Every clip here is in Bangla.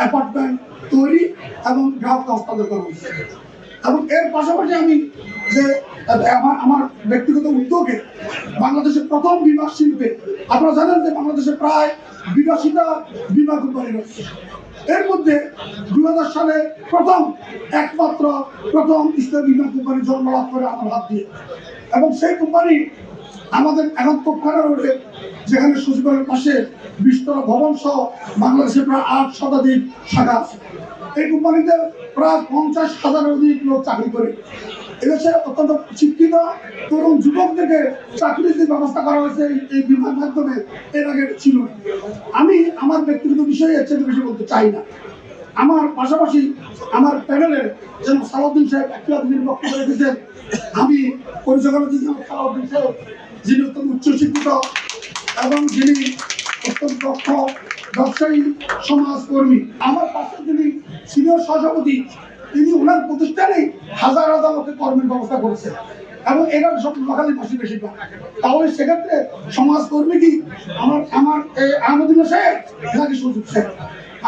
অ্যাপার্টমেন্ট তৈরি এবং গ্রাহক হস্তান্তর করা এবং এর পাশাপাশি আমি যে, আমার আমার ব্যক্তিগত উদ্যোগে বাংলাদেশের প্রথম বিমা শিল্পে, আপনারা জানেন যে বাংলাদেশে প্রায় বিরাশিটা বিমা কোম্পানি রয়েছে। এর মধ্যে দু হাজার সালে প্রথম, একমাত্র প্রথম ইসলাম বিমা কোম্পানি জন্মলাভ করে আমার হাত দিয়ে। এবং সেই কোম্পানি আমাদের এখন তোপখানা রোডে যেখানে সচিবালয়ের পাশে বিশতলা ভবন সহ বাংলাদেশে প্রায় আট শতাধিক শাখা আছে। এই কোম্পানিতে প্রায় পঞ্চাশ হাজারের অধিক লোক চাকরি করে। এদেশে অত্যন্ত শিক্ষিত তরুণ যুবকদেরকে চাকরির যে ব্যবস্থা করা হয়েছে এই- বিমার মাধ্যমে। এর আগে ছিল আমি আমার ব্যক্তিগত বিষয়ে এর চেয়ে বেশি বলতে চাই না। আমার পাশাপাশি আমার প্যানেলের যেন সালাউদ্দিন সাহেব একটা দিন বক্তব্য রেখেছেন, আমি দিচ্ছি আমার সালাউদ্দিন সাহেব, যিনি অত্যন্ত উচ্চশিক্ষিত এবং যিনি অত্যন্ত দক্ষ ব্যবসায়ী সমাজকর্মী। আমার পাশে যিনি সিনিয়র সহসভাপতি, তিনি ওনার প্রতিষ্ঠানেই হাজার হাজার লোকের কর্মের ব্যবস্থা করেছেন এবং এরা সব লোকালি ভাষী বেশিরভাগ। তাহলে সেক্ষেত্রে সমাজকর্মী কি? আমার আমার আহমদুল্লাহ সাহেব নাকি সুযোগ সাহেব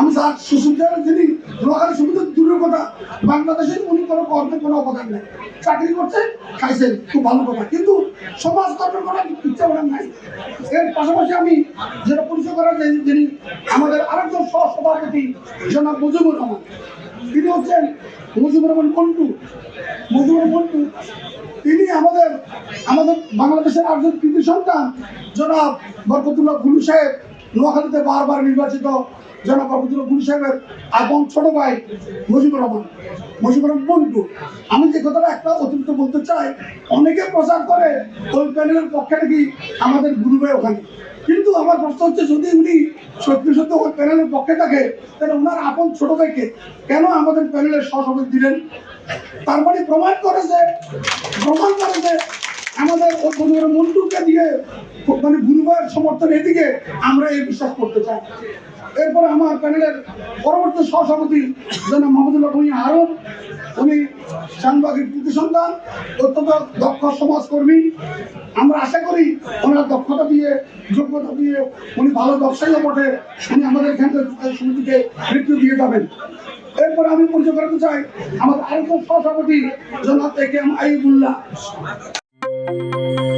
আমি সুযোগ সাহেব যিনি লোকালি সুবিধা দূরের কথা, বাংলাদেশের উনি কোনো কর্মের কোনো অবদান নেই। চাকরি করছে খাইছেন খুব ভালো কথা। কিন্তু সমাজ কর্মের কোনো ইচ্ছা ওনার নাই। এর পাশাপাশি আমি যেটা পরিচয় করা যায় যিনি আমাদের আরেকজন সহ সভাপতি জনাব মুজিবুর রহমান, তিনি হচ্ছেন মুজিবুর রহমান মন্টু মুজিবুর মন্টু তিনি আমাদের আমাদের বাংলাদেশের একজন কৃতি সন্তান, জনাব বরকতুল্লাহ গুলু সাহেব, নোয়াখালীতে বারবার নির্বাচিত জনাব বরকতুল্লাহ গুলু সাহেবের আপন ছোট ভাই মুজিবুর রহমান মুজিবুর রহমান মন্টু আমি যে কথাটা একটা অতিরিক্ত বলতে চাই, অনেকে প্রচার করে ওই প্যানেলের পক্ষে নাকি আমাদের গুরু ভাই ওখানে। কিন্তু আমার প্রশ্ন হচ্ছে, যদি উনি সত্যি সত্যি ওই প্যানেলের পক্ষে থাকে, তাহলে ওনার আপন ছোট ভাইকে কেন আমাদের প্যানেলের সহসভাপতি দিলেন? তার মানে প্রমাণ করে যে প্রমাণ করে যে আমাদের পরিবারের মন্টুকে দিয়ে মানে গুরুবার সমর্থন এদিকে আমরা এই বিশ্বাস করতে চাই। এরপর আমার প্যানেলের পরবর্তী সহসভাপতি যেন মোহাম্মদুল্লাহ ভূমি হারুন উনি শানবাগের কৃতি সন্তান অত্যন্ত দক্ষ সমাজকর্মী। আমরা আশা করি ওনার দক্ষতা দিয়ে, যোগ্যতা দিয়ে উনি ভালো ব্যবসায়ীও বটে। উনি আমাদের এখান সমিতিকে মৃত্যু দিয়ে যাবেন। এরপর আমি পরিচয় করতে চাই, আমাদের আরেকজন সহসভাপতি জনাব এ কে এম আইবুল্লাহ। Música